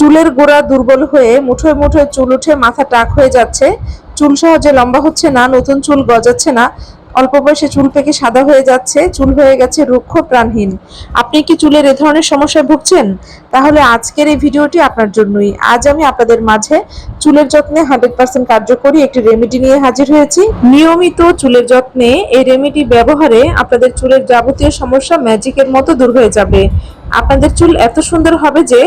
চুলের গোড়া দুর্বল হয়ে মুঠোয় মুঠোয় চুল উঠে মাথা টাক হয়ে যাচ্ছে। চুল সহজে লম্বা হচ্ছে না, নতুন চুল গজাচ্ছে না। অল্প বয়সে চুল পেকে সাদা হয়ে যাচ্ছে। চুল হয়ে গেছে রুক্ষ প্রাণহীন। আপনি কি চুলের এ ধরনের সমস্যায় ভুগছেন? তাহলে আজকের এই ভিডিওটি আপনার জন্যই। আজ আমি আপনাদের মাঝে চুলের যত্নে হান্ড্রেড পার্সেন্ট কার্যকরী একটি রেমেডি নিয়ে হাজির হয়েছি। নিয়মিত চুলের যত্নে এই রেমেডি ব্যবহারে আপনাদের চুলের যাবতীয় সমস্যা ম্যাজিকের মতো দূর হয়ে যাবে। আপনাদের চুল এত সুন্দর হবে যে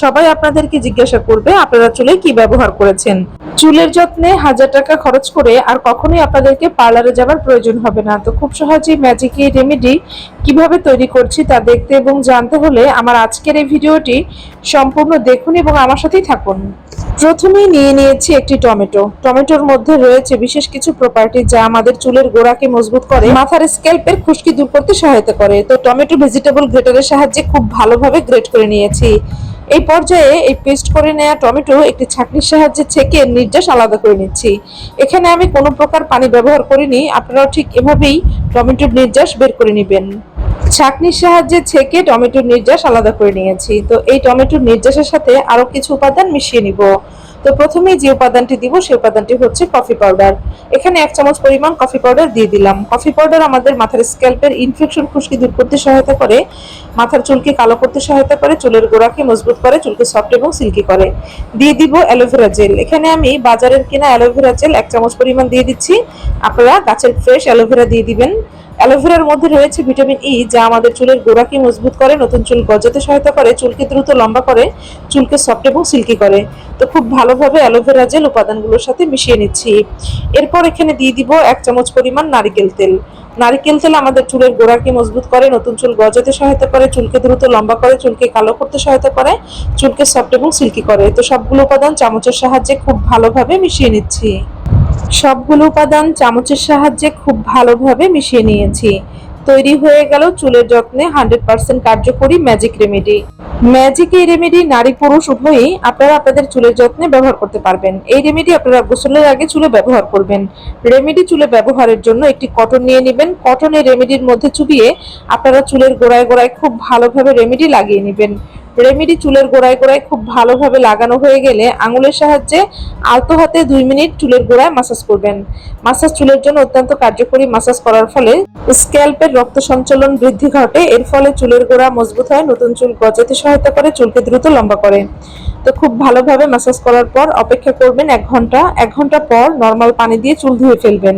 সবাই আপনাদেরকে জিজ্ঞাসা করবে আপনারা চুলে কি ব্যবহার করেছেন। চুলের যত্নে হাজার টাকা খরচ করে আর কখনোই আপনাদেরকে পার্লারে যাবার প্রয়োজন হবে না। তো খুব সহজেই ম্যাজিক এই রেমেডি কীভাবে তৈরি করছি তা দেখতে এবং জানতে হলে আমার আজকের এই ভিডিওটি সম্পূর্ণ দেখুন এবং আমার সাথেই থাকুন। প্রথমেই নিয়ে নিয়েছি একটি টমেটো। টমেটোর মধ্যে রয়েছে বিশেষ কিছু প্রপার্টি যা আমাদের চুলের গোড়াকে মজবুত করে, মাথার স্ক্যাল্পের খুশকি দূর করতে সহায়তা করে। তো টমেটো ভেজিটেবল গ্রেটারের সাহায্যে খুব ভালোভাবে গ্রেট করে নিয়েছি। এই পর্যায়ে এই পেস্ট করে নেওয়া টমেটো একটি ছাঁকনির সাহায্যে ছেঁকে নির্যাস আলাদা করে নিচ্ছি। এখানে আমি কোনো প্রকার পানি ব্যবহার করিনি, আপনারাও ঠিক এভাবেই টমেটোর নির্যাস বের করে নেবেন। ছাঁকনির সাহায্যে ছেঁকে টমেটোর নির্যাস আলাদা করে নিয়েছি। তো এই টমেটোর নির্যাসের সাথে আরও কিছু উপাদান মিশিয়ে নিব। তো প্রথমেই যে উপাদানটি দিব, সেই উপাদানটি হচ্ছে কফি পাউডার এখানে এক চামচ পরিমাণ কফি পাউডার দিয়ে দিলাম। কফি পাউডার আমাদের মাথার স্ক্যাল্পের ইনফেকশন খুশকি দূর করতে সহায়তা করে, মাথার চুলকে কালো করতে সহায়তা করে, চুলের গোড়াকে মজবুত করে, চুলকে সফট এবং সিল্কি করে। দিয়ে দিব অ্যালোভেরা জেল এখানে আমি বাজারের কেনা অ্যালোভেরা জেল এক চামচ পরিমাণ দিয়ে দিচ্ছি। আপনারা গাছের ফ্রেশ অ্যালোভেরা দিয়ে দিবেন। অ্যালোভেরার মধ্যে রয়েছে ভিটামিন ই যা আমাদের চুলের গোড়াকে মজবুত করে, নতুন চুল গজাতে সহায়তা করে, চুলকে দ্রুত লম্বা করে, চুলকে সফট এবং সিল্কি করে। তো খুব ভালোভাবে অ্যালোভেরা জেল উপাদানগুলোর সাথে মিশিয়ে নিচ্ছি। এরপর এখানে দিয়ে দিব এক চামচ পরিমাণ নারিকেল তেল। নারিকেল তেল আমাদের চুলের গোড়াকে মজবুত করে, নতুন চুল গজাতে সহায়তা করে, চুলকে দ্রুত লম্বা করে, চুলকে কালো করতে সহায়তা করে, চুলকে সফট এবং সিল্কি করে। তো সবগুলো উপাদান চামচের সাহায্যে খুব ভালোভাবে মিশিয়ে নিচ্ছি। সবগুলো উপাদান চামচের সাহায্যে খুব ভালোভাবে মিশিয়ে নিয়েছি। তৈরি হয়ে গেল চুলের যত্নে হান্ড্রেড পার্সেন্ট কার্যকরী ম্যাজিক রেমেডি। ম্যাজিক এই রেমেডি নারী পুরুষ উভয়ই আপনারা আপনাদের চুলের যত্নে ব্যবহার করতে পারবেন। এই রেমেডি আপনারা গোসলের আগে চুলে ব্যবহার করবেন। রেমেডি চুলে ব্যবহারের জন্য একটি কটন নিয়ে নেবেন। কটন এই রেমেডির মধ্যে চুবিয়ে আপনারা চুলের গোড়ায় গোড়ায় খুব ভালোভাবে রেমেডি লাগিয়ে নেবেন। রেমেডি চুলের গোড়ায় গোড়ায় খুব ভালোভাবে লাগানো হয়ে গেলে আঙুলের সাহায্যে আলতো হাতে দুই মিনিট চুলের গোড়ায় মাসাজ করবেন। মাসাজ চুলের জন্য অত্যন্ত কার্যকরী মাসাজ করার ফলে স্ক্যাল্পের রক্ত সঞ্চালন বৃদ্ধি ঘটে। এর ফলে চুলের গোড়া মজবুত হয়, নতুন চুল গজাতে সহায়তা করে, চুলকে দ্রুত লম্বা করে। তো খুব ভালোভাবে মাসাজ করার পর অপেক্ষা করবেন এক ঘণ্টা। এক ঘণ্টা পর নর্মাল পানি দিয়ে চুল ধুয়ে ফেলবেন।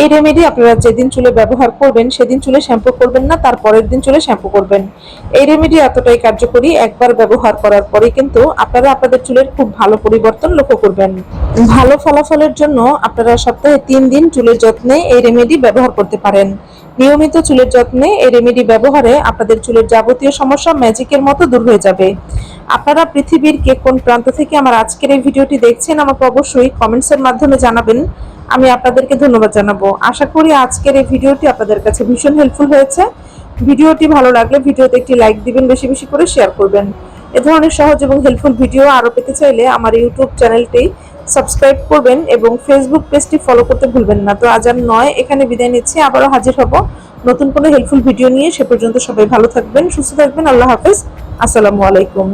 এই রেমেডি আপনারা যেদিন চুলে ব্যবহার করবেন, সেদিন চুলে শ্যাম্পু করবেন না, তার পরের দিন চুলে শ্যাম্পু করবেন। এই রেমেডি এতটাই কার্যকরী। একবার ব্যবহার করার পরে কিন্তু আপনারা আপনাদের চুলের খুব ভালো পরিবর্তন লক্ষ্য করবেন। ভালো ফলাফলের জন্য আপনারা সপ্তাহে তিন দিন চুলের যত্নে এই রেমেডি ব্যবহার করতে পারেন। নিয়মিত চুলের যত্নে এই রেমেডি ব্যবহারে আপনাদের চুলের যাবতীয় সমস্যা ম্যাজিকের মতো দূর হয়ে যাবে। আপনারা পৃথিবীর কে কোন প্রান্ত থেকে আমার আজকের এই ভিডিওটি দেখছেন আমাকে অবশ্যই কমেন্টসের মাধ্যমে জানাবেন। আমি আপনাদেরকে ধন্যবাদ জানাব। আশা করি আজকের এই ভিডিওটি আপনাদের কাছে ভীষণ হেল্পফুল হয়েছে। ভিডিওটি ভালো লাগলে ভিডিওতে একটি লাইক দিবেন, বেশি বেশি করে শেয়ার করবেন। এ ধরনের সহজ এবং হেল্পফুল ভিডিও আরও পেতে চাইলে আমার ইউটিউব চ্যানেলটি সাবস্ক্রাইব করবেন এবং ফেসবুক পেজটি ফলো করতে ভুলবেন না। তো আজ আর নয়, এখানে বিদায় নিচ্ছি। আবারও হাজির হব নতুন কোনো হেল্পফুল ভিডিও নিয়ে। সে পর্যন্ত সবাই ভালো থাকবেন, সুস্থ থাকবেন। আল্লাহ হাফেজ। আসসালামু আলাইকুম।